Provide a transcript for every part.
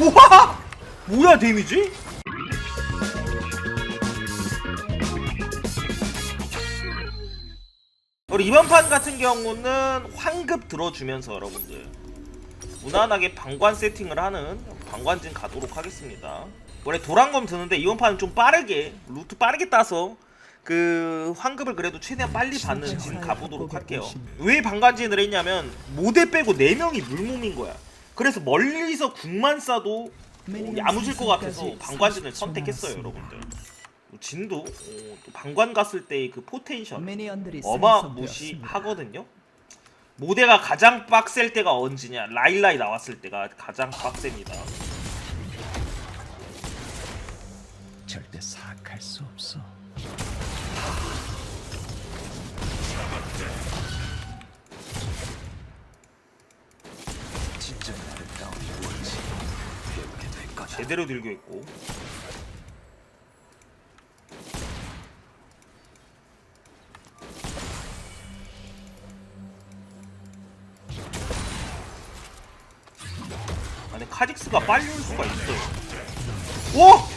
우와! 뭐야 데미지? 우리 이번 판 같은 경우는 환급 들어주면서 여러분들 무난하게 방관 세팅을 하는 방관진 가도록 하겠습니다. 원래 도란검 드는데 이번 판은 좀 빠르게 루트 빠르게 따서 그 환급을 그래도 최대한 빨리 받는 진 가보도록 할게요. 왜 방관진을 했냐면 모대 빼고 4명이 물몸인 거야. 그래서 멀리서 궁만 쏴도 어, 야무질 것 같아서 방관진을 선택했어요 여러분들. 진도 어, 또 방관 갔을 때의 그 포텐셜 미니언들이 어마무시하거든요. 모대가 가장 빡셀 때가 언제냐? 라일라이 나왔을 때가 가장 빡셉니다. 절대 사악할 수 없어. 제대로 들고 있고. 아니 카직스가 빨리 올 수가 있어요. 오!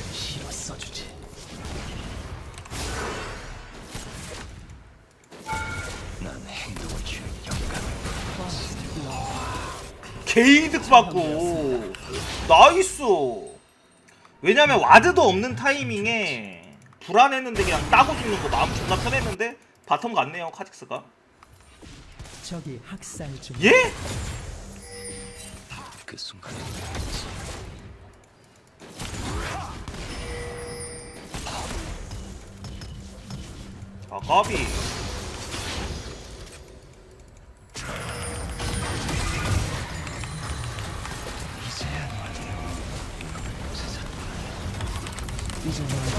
개이득 받고 나이스 왜냐면 와드도 없는 타이밍에 불안했는데 그냥 따고 죽는 거 마음 존나 편했는데 바텀 갔네요 카직스가 적이 학살 중 예? 그 순간에 알았지. 아 까비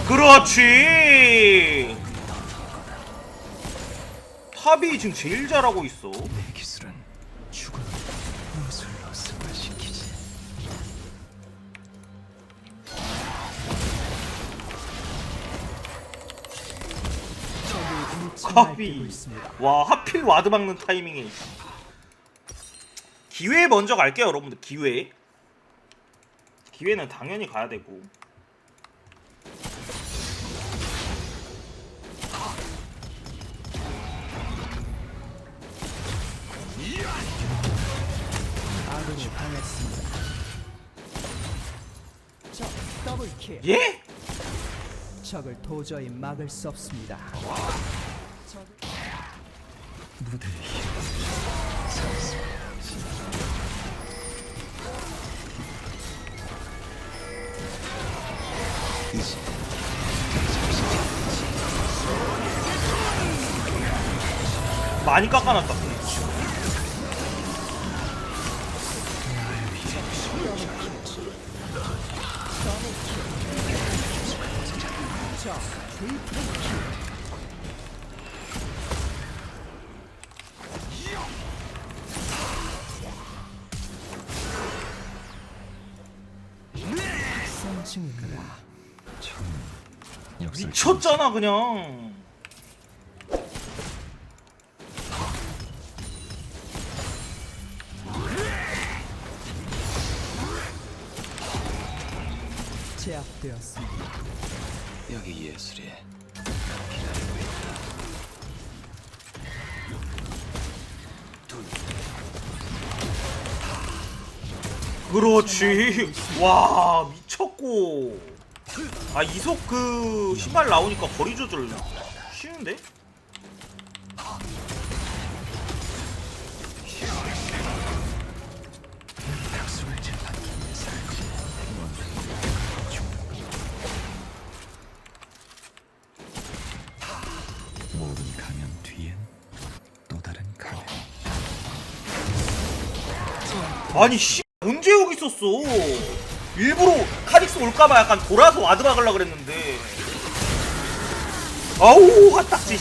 그렇지. 탑이 지금 제일 잘하고 있어. 내 기술은 죽음을 무술로 승화시키지. 적이 일치 커비. 와 하필 와드 박는 타이밍에. 기회 먼저 갈게요 여러분들. 기회. 기회는 당연히 가야 되고 더블킬. 예? 적을 도저히 막을 수 없습니다. 이제 많이 깎아놨다 학살 중입니다. 역설 미쳤잖아 그냥 그렇지. 와 미쳤고. 아 이속 그 신발 나오니까 거리 조절 쉬운데? 아니 씨 있었어. 일부러 카닉스 올까봐 약간 돌아서 와드 박으려 그랬는데. 아우 핫딱지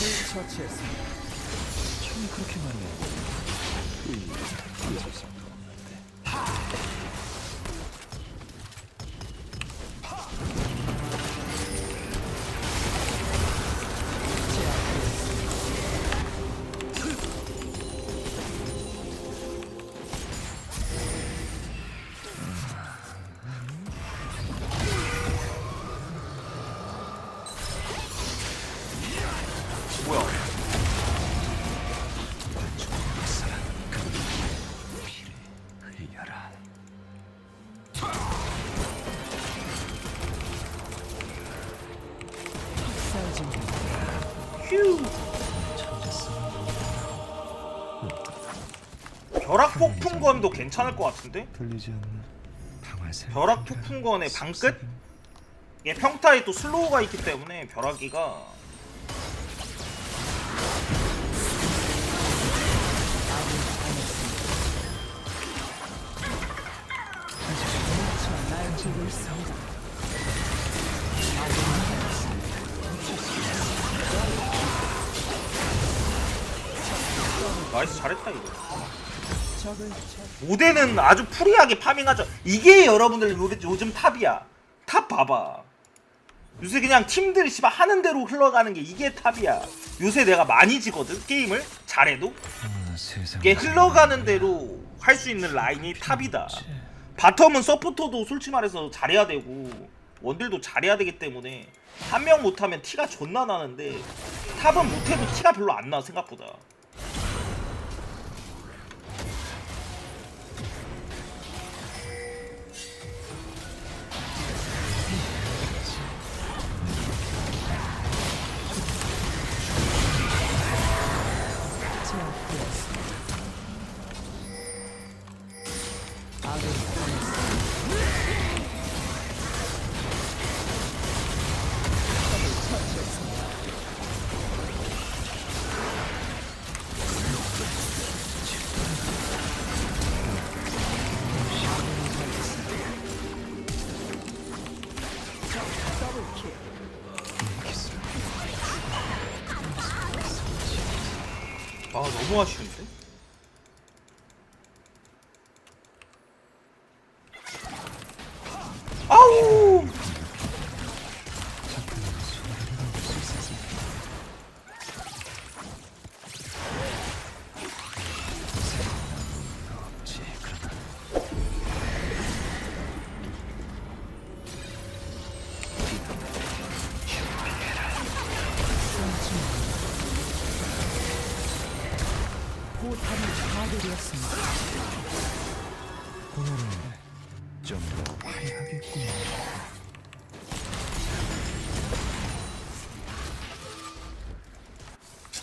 폭풍건도 괜찮을 것 같은데? 들리지 않는 방아쇠 벼락 폭풍건의 방끝? 이게 평타에 또 슬로우가 있기 때문에 벼락이가. 나이스 잘했다 이거 5대는 아주 프리하게 파밍하죠. 이게 여러분들 요- 요즘 탑이야. 탑 봐봐. 요새 그냥 팀들 씨발 하는 대로 흘러가는 게 이게 탑이야. 요새 내가 많이 지거든 게임을. 잘해도. 아, 이게 흘러가는 대로 할 수 있는 라인이 탑이다. 바텀은 서포터도 솔직히 말해서 잘해야 되고 원딜도 잘해야 되기 때문에 한 명 못하면 티가 존나 나는데 탑은 못해도 티가 별로 안 나 생각보다. 너무 아쉬운 파괴되었습니다. 오늘은 좀더 화려하겠구나.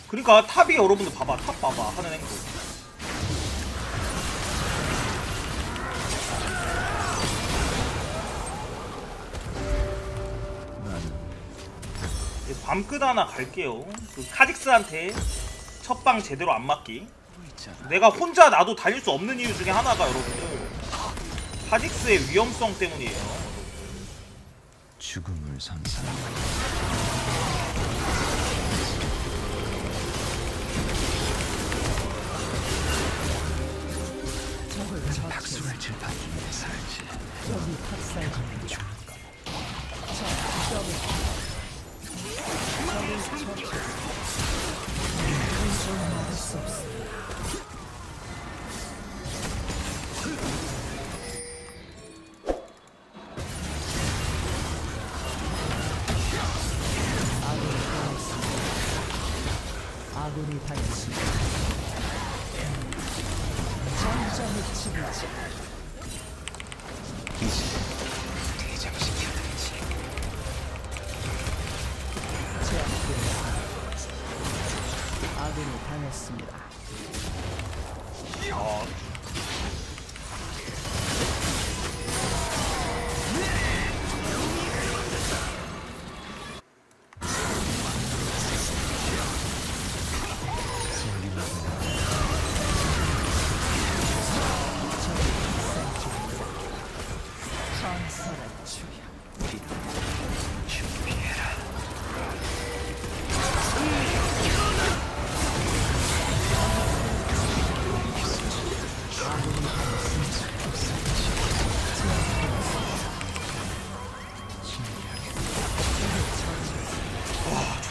그러니까 탑이 여러분들 봐봐 탑 봐봐 하는 행동. 밤끝 하나 갈게요. 그 카직스한테 첫방 제대로 안 맞기 내가 혼자 나도 달릴 수 없는 이유 중에 하나가 여러분들 카직스의 위험성 때문이에요. 죽음을 선사하고. 박수를 칠 판인데 살지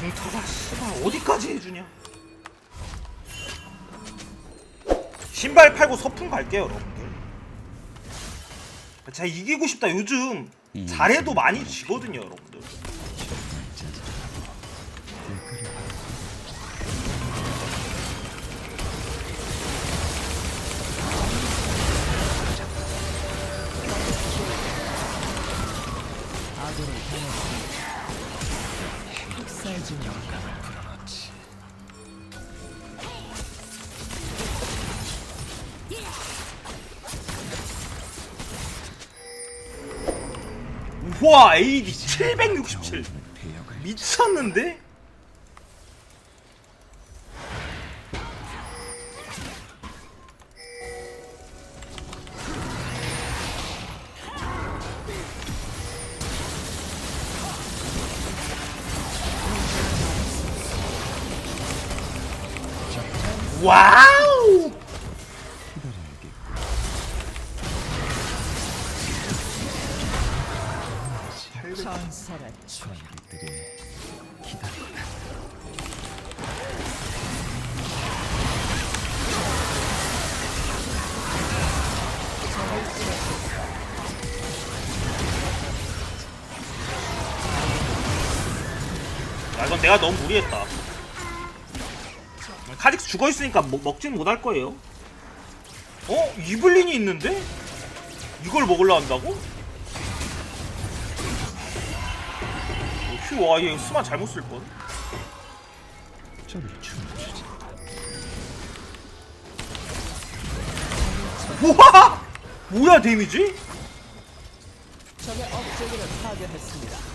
와 중타가 씨발 어디까지 해주냐? 신발 팔고 서품 갈게요 여러분들. 제가 이기고 싶다 요즘. 잘해도 많이 지거든요 여러분 와 AD 767 배역을 미쳤는데? 와우! 내가 너무 무리했다 카직스 죽어있으니까 먹, 먹진 못할 거예요 어? 이블린이 있는데? 이걸 먹으려 한다고? 어, 휴, 와, 얘 스마 잘못 쓸 뻔. 저를 춤추지. 우와! 뭐야, 데미지? 적의 업적을 파괴했습니다.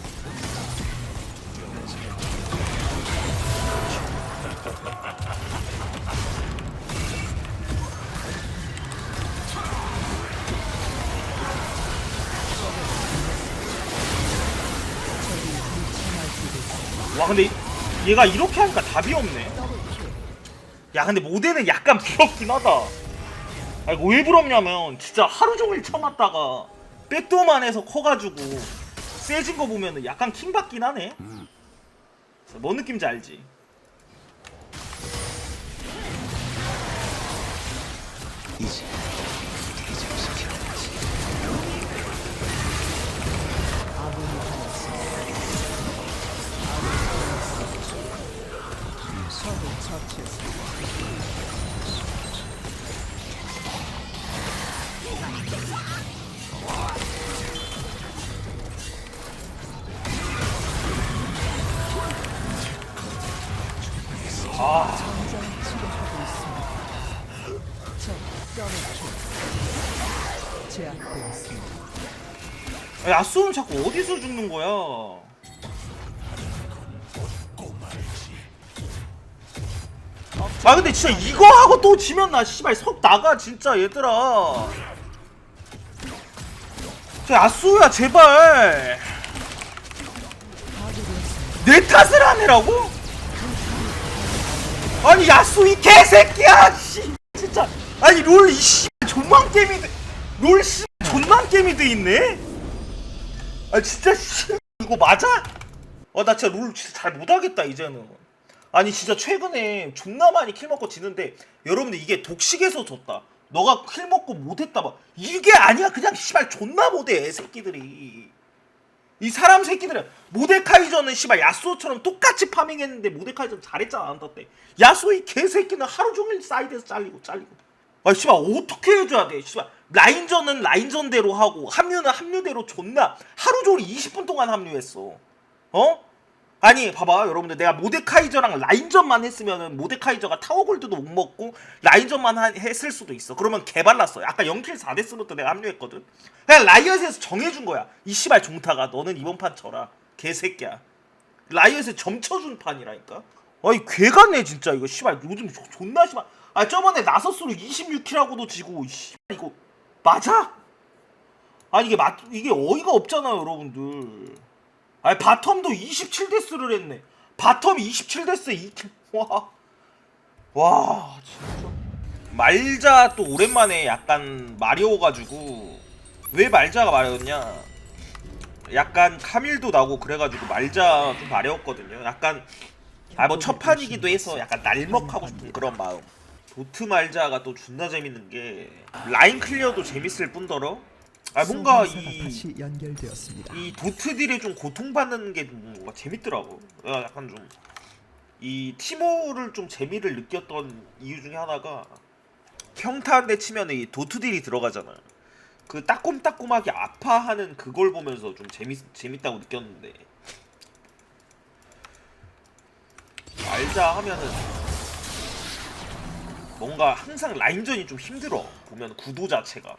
와, 근데 얘가 이렇게 하니까 답이 없네. 야, 근데 모델은 약간 부럽긴 하다. 아, 이거 왜 부럽냐면, 진짜 하루 종일 쳐맞다가, 백도만 해서 커가지고, 세진 거 보면은 약간 킹받긴 하네. 뭔 느낌인지 알지? 이제. 아 제압되었습니다. 야수는 자꾸 어디서 죽는 거야? 아 근데 진짜 이거 하고 또 지면 나 씨발 석 나가 진짜 얘들아. 저 야수야 제발. 내 탓을 하느라고? 아니 야수 이 개새끼야 씨 진짜 아니 롤 이 씨 존만 게임이 돼- 롤 씨, 존만 게임이 돼 있네? 아 진짜 씨 이거 맞아? 어나 진짜 롤 진짜 잘 못하겠다 이제는. 아니 진짜 최근에 존나 많이 킬 먹고 지는데 여러분들 이게 독식에서 졌다. 너가 킬 먹고 못했다 막. 이게 아니야 그냥 씨발 존나 못해 새끼들이. 이 사람 새끼들은 모데카이저는 씨발 야수처럼 똑같이 파밍했는데 모데카이저는 잘했잖아 안다 때. 야수 이 개새끼는 하루 종일 사이드에서 잘리고 잘리고. 아 씨발 어떻게 해줘야 돼 씨발 라인전은 라인전대로 하고 합류는 합류대로 존나 하루 종일 20분 동안 합류했어. 어? 아니 봐봐 여러분들. 내가 모데카이저랑 라인전만 했으면은 모데카이저가 타워골드도 못 먹고 라인전만 한- 했을 수도 있어. 그러면 개발랐어. 아까 0킬 4데스부터 내가 합류했거든. 그냥 라이엇에서 정해준 거야. 이 씨발 종타가 너는 이번 판 져라. 개새끼야. 라이엇에 점쳐준 판이라니까. 아이 괴같네 진짜. 이거 씨발 요즘 조- 존나 씨발. 아 저번에 나서스로 26킬하고도 지고 씨 이거 맞아? 아니 이게 맞 이게 어이가 없잖아요 여러분들. 아니 바텀도 27데스를 했네. 바텀 27데스 2킬 와. 와 진짜. 말자 또 오랜만에 약간 마려워 가지고. 왜 말자가 마려웠냐? 약간 카밀도 나고 그래가지고 말자 좀 마려웠거든요. 약간 아 뭐 첫판이기도 해서 약간 날먹하고 싶은 그런 마음 도트 말자가 또 존나 재밌는 게 라인 클리어도 재밌을 뿐더러 아 뭔가 이 연결되었습니다. 이 도트 딜에 좀 고통받는 게 뭔가 재밌더라고. 내가 약간 좀 이 티모를 좀 재미를 느꼈던 이유 중에 하나가 평타한데 치면 이 도트 딜이 들어가잖아. 그 따꼼따꼼하게 아파하는 그걸 보면서 좀 재밌 재밌다고 느꼈는데 알자 하면은 뭔가 항상 라인전이 좀 힘들어 보면 구도 자체가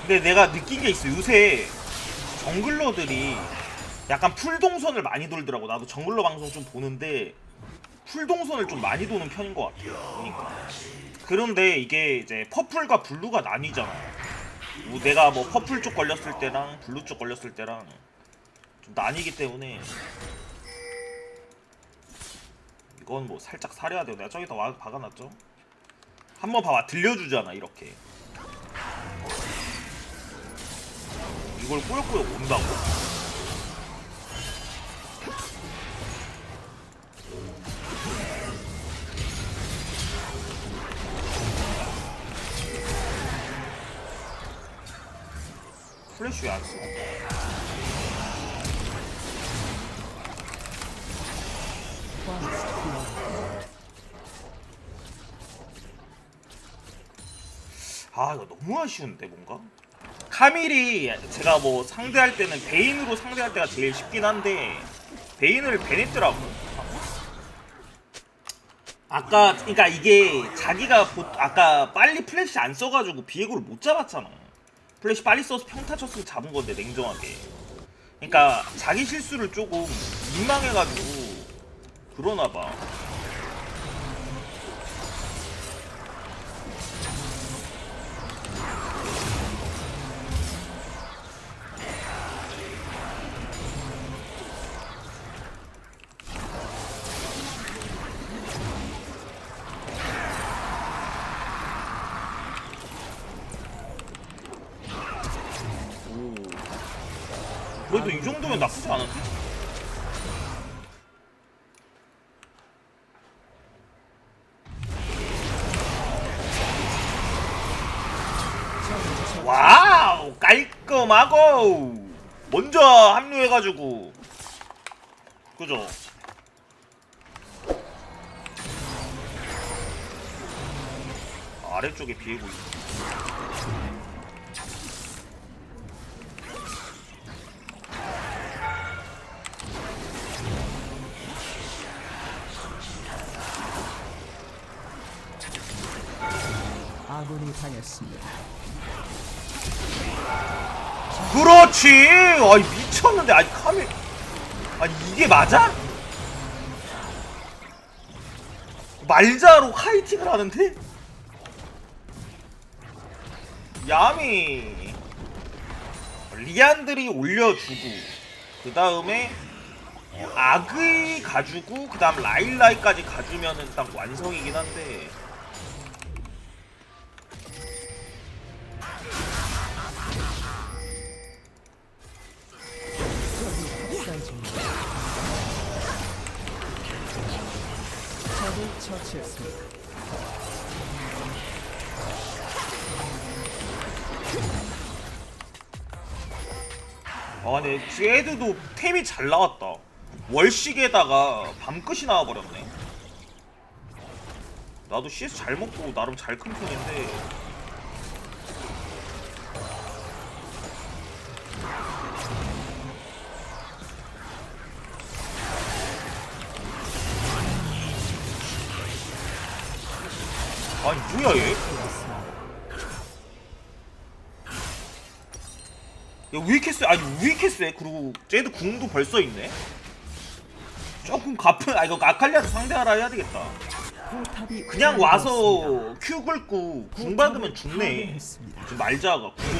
근데 내가 느낀 게 있어. 요새 정글러들이 약간 풀동선을 많이 돌더라고. 나도 정글러 방송 좀 보는데 풀동선을 좀 많이 도는 편인 것 같아요. 보니까. 그런데 이게 이제 퍼플과 블루가 나뉘잖아. 뭐 내가 뭐 퍼플 쪽 걸렸을 때랑 블루 쪽 걸렸을 때랑 좀 나뉘기 때문에 이건 뭐 살짝 사려야 돼요. 내가 저기다 와 박아놨죠. 한번 봐봐 들려주잖아 이렇게. 이걸 꾸역꾸역 온다고? 플래시 왜안 써? 아 이거 너무 아쉬운데 뭔가? 카밀이 제가 뭐 상대할 때는 베인으로 상대할 때가 제일 쉽긴 한데 베인을 베냈더라고. 아까 그러니까 이게 자기가 보, 아까 빨리 플래시 안 써가지고 비에고를 못 잡았잖아. 플래시 빨리 써서 평타 쳤으면 잡은 건데 냉정하게. 그러니까 자기 실수를 조금 민망해가지고 그러나봐 오. 그래도 이 정도면 나쁘지 않은데? 깔끔하고 먼저 합류해가지고 그죠? 아래쪽에 비에고 있어. 아군이 당했습니다. 그렇지. 아이 미쳤는데 아니 카메 아니 이게 맞아? 말자로 카이팅을 하는데? 야미 리안들이 올려주고 그 다음에 아그이 가지고 그 다음 라일라이까지 가주면은 딱 완성이긴 한데 처치했습니다. 아 근데 제드도 템이 잘 나왔다. 월식에다가 밤끝이 나와버렸네. 나도 CS 잘 먹고 나름 잘 큰 편인데 뭐야 얘? 야, 왜 이렇게 세? 아니, 왜 이렇게 세? 그리고 쟤도 궁도 벌써 있네? 조금 갚은, 아, 이거 아칼리아도 상대하라 해야 되겠다. 그냥. 와서 큐 긁고 궁 받으면 죽네. 파괴했습니다. 좀 말자가, 구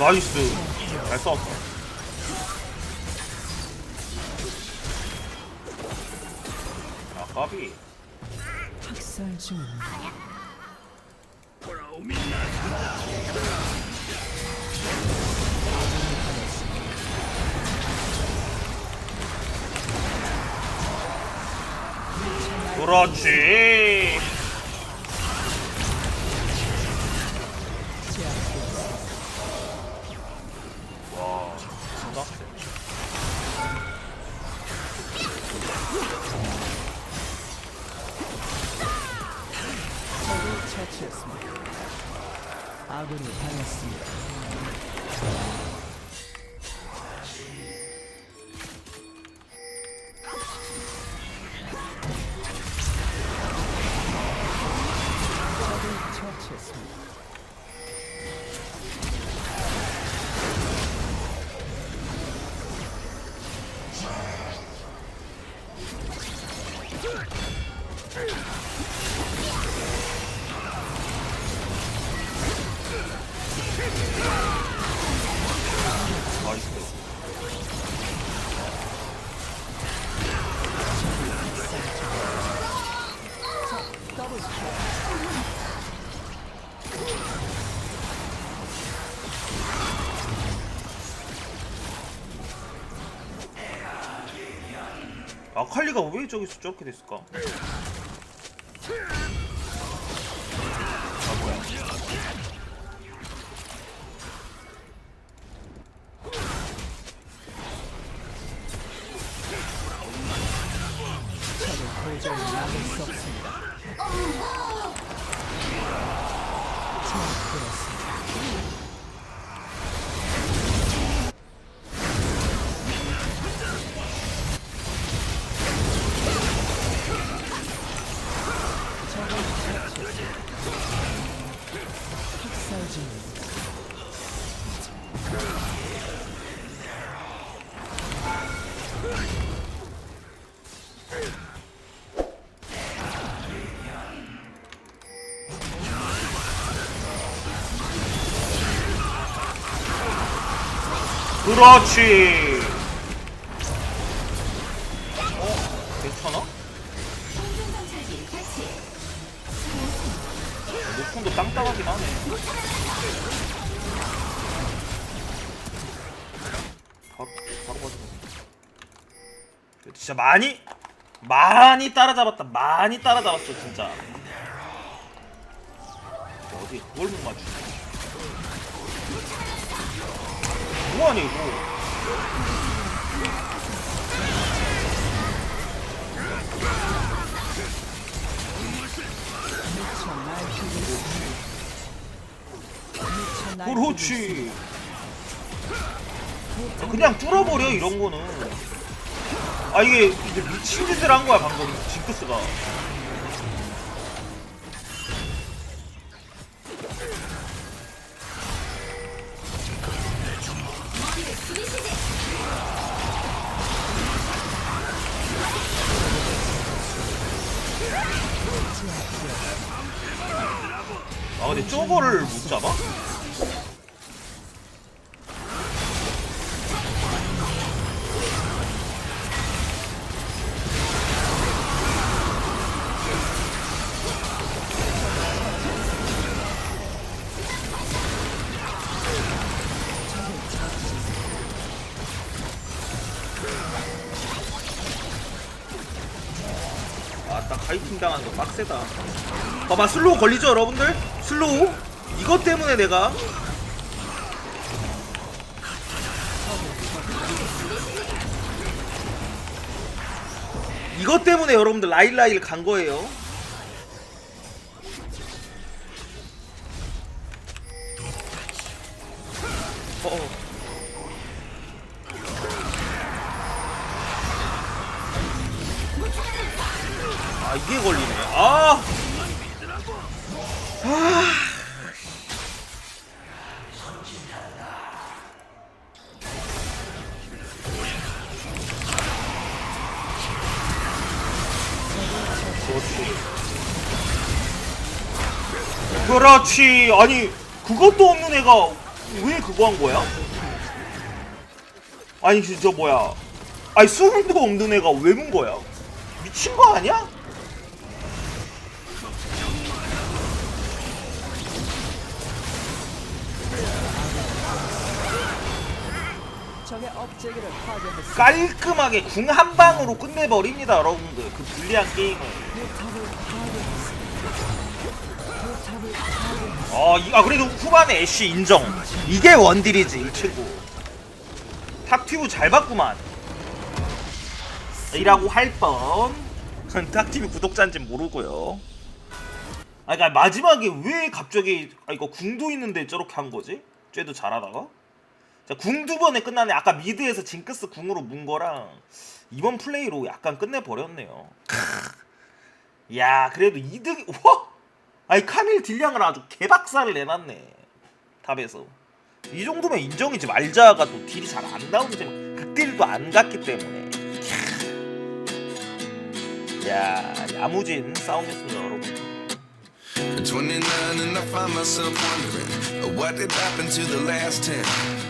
나이스. 잘 싸웠다. 아, 까비. 그렇지. 아칼리가 왜 저기서 저렇게 됐을까? 그렇지. 어? 괜찮아? 높은도 땅땅하긴 하네. 바로 바로 가자. 진짜 많이 많이 따라잡았다. 많이 따라잡았어 진짜. 그렇지. 그냥 뚫어버려 이런 거는. 아 이게 이제 미친 짓을 한 거야 방금. 징크스가 파이팅 당하는 거 빡세다. 봐봐 슬로우 걸리죠 여러분들? 슬로우? 이것 때문에 내가. 이것 때문에 여러분들 라일라일 간 거예요 그렇지 그렇지 아니 그것도 없는 애가 왜 그거 한 거야? 아니 진짜 뭐야 아니 수능도 없는 애가 왜 문 거야? 미친 거 아니야? 깔끔하게 궁 한 방으로 끝내버립니다 여러분들. 그 불리한 게임을. 어, 이- 아 그래도 후반에 애쉬 인정. 이게 원딜이지 이 친구 탑튜브 잘 봤구만. 이라고 할뻔. 탑튜브 구독자인지 모르고요. 아 그러니까 마지막에 왜 갑자기 아 이거 궁도 있는데 저렇게 한 거지? 쟤도 잘하다가 자, 궁 두 번에 끝나네. 아까 미드에서 징크스 궁으로 문 거랑 이번 플레이로 약간 끝내 버렸네요. 야, 그래도 이득 와! 아니 카밀 딜량을 아주 개박살을 내놨네. 탑에서. 이 정도면 인정이지 말자가 또 딜이 잘 안 나오기 때문에 극딜도 안 갔기 때문에 야 야무진 싸움이었습니다 여러분 29 and I find myself wondering uh, what did happen to the last 10.